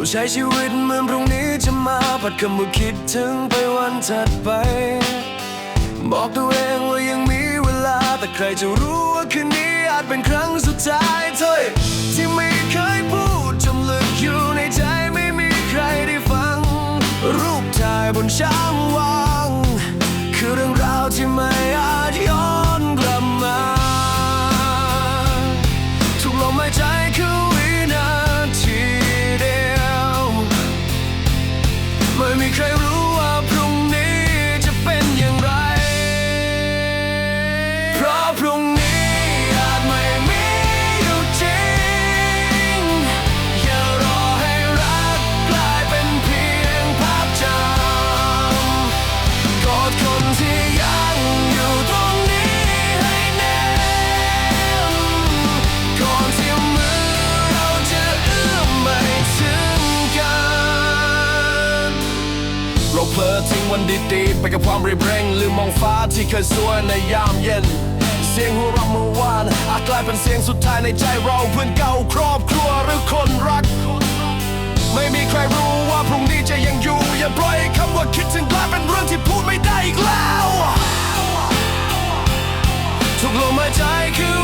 เราใช้ชีวิตเหมือนพรุ่งนี้จะมาปัดคำว่าคิดถึงไปวันถัดไป บอกตัวเองว่ายังมีเวลา แต่ใครจะรู้ว่าคืนนี้อาจเป็นครั้งสุดท้ายเธอที่ไม่ ไม่มีใคร เราเพลอทิ้งวันดีๆ ไปกับความรีบเร่ง ลืมมองฟ้าที่เคยสวยในยามเย็น เสียงหัวเราะเมื่อวานอาจกลายเป็นเสียงสุดท้ายในใจเราเพื่อนเก่าครอบครัวหรือคนรัก ไม่มีใครรู้ว่าพรุ่งนี้จะยังอยู่ อย่าปล่อยคำว่าคิดถึงกลายเป็นเรื่องที่พูดไม่ได้อีกแล้วทุกลมหายใจคือ